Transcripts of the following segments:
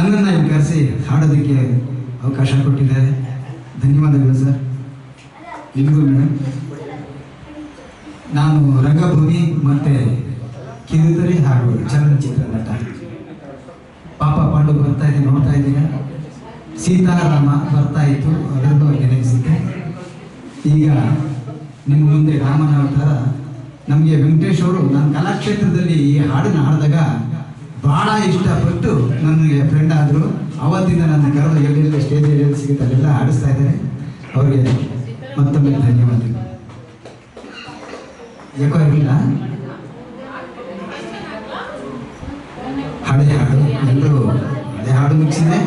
ನನ್ನನ್ನು ಇಲ್ಲಿ ಕರೆಸಿ ಹಾಡೋದಕ್ಕೆ ಅವಕಾಶ ಕೊಟ್ಟಿದ್ದಾರೆ. ಧನ್ಯವಾದಗಳು ಸರ್. ನಿಮಗೂ ಮೇಡಮ್ ನಾನು ರಂಗಭೂಮಿ ಮತ್ತು ಕಿರುತರಿ ಹಾಗೂ ಚಲನಚಿತ್ರ ನಟ. ಪಾಪ ಪಾಂಡು ಬರ್ತಾ ಇದ್ದೀನಿ ನೋಡ್ತಾ ಇದ್ದೀರಾ? ಸೀತಾರಾಮ ಬರ್ತಾ ಇತ್ತು ಅದರದ್ದು ನೆನೆಸಿದ್ದೆ ಈಗ ನಿಮ್ಮ ಮುಂದೆ ರಾಮನ ಅವತಾರ. ನಮಗೆ ವೆಂಕಟೇಶ್ ಅವರು ನನ್ನ ಕಲಾಕ್ಷೇತ್ರದಲ್ಲಿ ಈ ಹಾಡನ್ನು ಹಾಡಿದಾಗ ಬಹಳ ಇಷ್ಟಪಟ್ಟು ನನಗೆ ಫ್ರೆಂಡ್ ಆದರು. ಅವತ್ತಿಂದ ನನ್ನ ಕರೆದು ಎಲ್ಲೆಲ್ಲ ಸ್ಟೇಜ್ ಎಲ್ಲಿ ಸಿಗುತ್ತೆ ಅಲ್ಲೆಲ್ಲ ಆಡಿಸ್ತಾ ಇದ್ದಾರೆ. ಅವರಿಗೆ ಮತ್ತೊಮ್ಮೆ ಧನ್ಯವಾದಗಳು. ಯಾಕೋ ಇರಲಿಲ್ಲ? ಹಳೆ ಹಾಡು. ಎಲ್ಲರೂ ಹಳೆ ಹಾಡು ಮುಗಿಸಿದೆ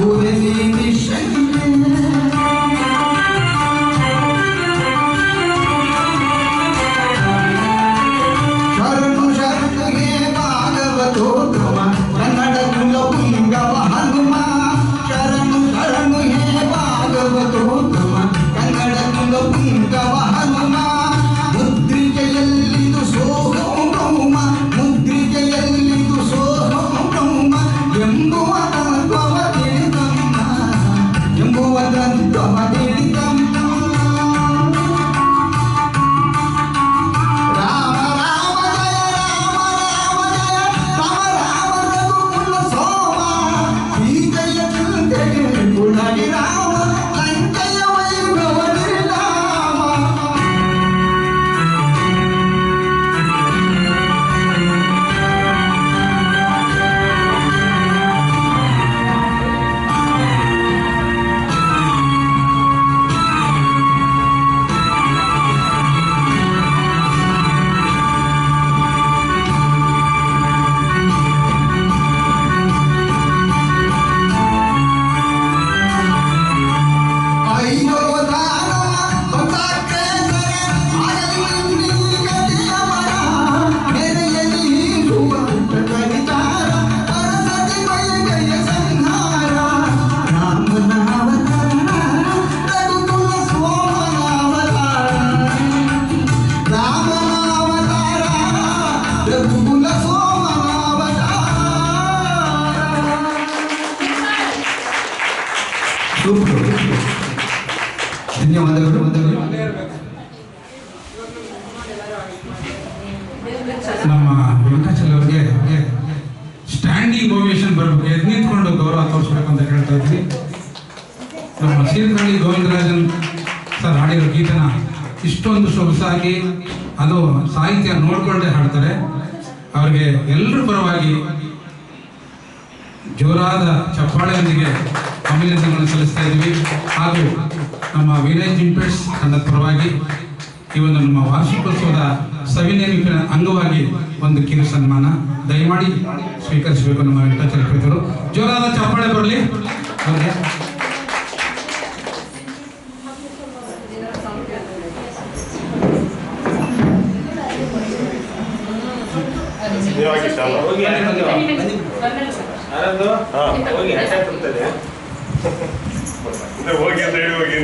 Wurde mir nicht. ಸೂಪರ್ ಧನ್ಯವಾದಗಳು ನಮ್ಮ ವೆಂಕಟಾಚಲ ಅವರಿಗೆ ಸ್ಟ್ಯಾಂಡಿಂಗ್ ಓವೇಷನ್ ಬರಬೇಕು. ಎದ್ ನಿಂತ್ಕೊಂಡು ಗೌರವ ತೋರಿಸ್ಬೇಕು ಅಂತ ಹೇಳ್ತಾ ಇದ್ವಿ ನಮ್ಮ ಸೀರ್ಕಳ್ಳಿ ಗೋವಿಂದರಾಜನ್ ಸರ್ ಹಾಡಿರೋ ಗೀತನ ಇಷ್ಟೊಂದು ಸೊಗಸಾಗಿ ಅದು ಸಾಹಿತ್ಯ ನೋಡ್ಕೊಂಡೇ ಹಾಡ್ತಾರೆ. ಅವರಿಗೆ ಎಲ್ಲರ ಪರವಾಗಿ ಜೋರಾದ ಚಪ್ಪಾಳೆಯೊಂದಿಗೆ ಅಭಿನಂದನೆಗಳನ್ನು ಸಲ್ಲಿಸ್ತಾ ಇದ್ದೀವಿ. ಹಾಗೂ ನಮ್ಮ ವಿನಯ್ ಜಿಂಪೆಟ್ಸ್ ತಂಡದ ಪರವಾಗಿ ಈ ಒಂದು ನಮ್ಮ ವಾರ್ಷಿಕೋತ್ಸವದ ಸವಿನೇಮಿಪಿನ ಅಂಗವಾಗಿ ಒಂದು ಕಿರು ಸನ್ಮಾನ ದಯಮಾಡಿ ಸ್ವೀಕರಿಸಬೇಕು ನಮ್ಮ ವೆಂಕಟಾಚಲಪತಿಯವರು ಜೋರಾದ ಚಪ್ಪಾಳೆ ಬರಲಿ ಹೋಗಿ ಹೋಗಿ. ಹೋಗಿ ಅಂದ್ರೆ ಹೋಗಿ ಅಂತ ಹೇಳಿ ಹೋಗಿ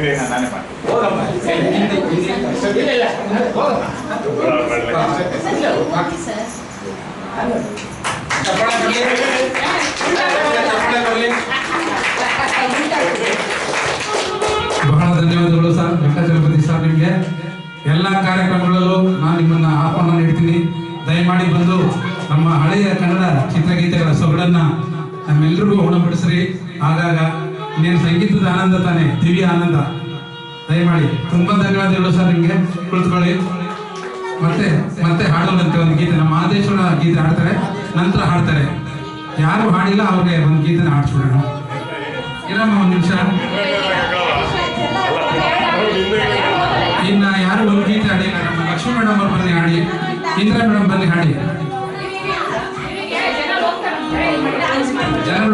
ಬಹಳ ಧನ್ಯವಾದಗಳು ಸರ್ ವೆಂಕಟಾಚಲಪತಿ ಸರ್ ನಿಮಗೆ. ಎಲ್ಲ ಕಾರ್ಯಕ್ರಮಗಳಲ್ಲೂ ನಾನು ನಿಮ್ಮನ್ನ ಆಹ್ವಾನ ನೀಡ್ತೀನಿ. ದಯಮಾಡಿ ಬಂದು ನಮ್ಮ ಹಳೆಯ ಕನ್ನಡ ಚಿತ್ರಗೀತೆಗಳ ಸೊಗಡನ್ನ ನಮ್ಮೆಲ್ಲರಿಗೂ ಉಣಬಡಿಸ್ರಿ ಆಗಾಗ ಇನ್ನೇನು ಸಂಗೀತದ ಆನಂದ ತಾನೆ, ದಿವ್ಯ ಆನಂದ. ದಯಮಾಡಿ, ತುಂಬಾ ಧನ್ಯವಾದಗಳು ಸರ್ ನಿಮಗೆ. ಕುಳಿತುಕೊಳ್ಳಿ. ಮತ್ತೆ ಮತ್ತೆ ಹಾಡೋದಂತೆ ಒಂದು ಗೀತೆ. ನಮ್ಮ ಆದೇಶ್ವರ ಗೀತೆ ಹಾಡ್ತಾರೆ, ನಂತರ ಹಾಡ್ತಾರೆ. ಯಾರು ಹಾಡಿಲ್ಲ, ಅವ್ರಿಗೆ ಒಂದು ಗೀತೆನ ಹಾಡ್ಸ್ಬಿಡೋಣ ಇರಮ್ಮ ಒಂದು ನಿಮಿಷ. ಇನ್ನ ಯಾರು ಒಂದು ಗೀತೆ ಹಾಡಿ, ನಮ್ಮ ಲಕ್ಷ್ಮೀ ಮೇಡಮ್ ಅವ್ರು ಬನ್ನಿ ಹಾಡಿ, ಇಂದ್ರ ಮೇಡಮ್ ಬನ್ನಿ ಹಾಡಿ. ಜನರು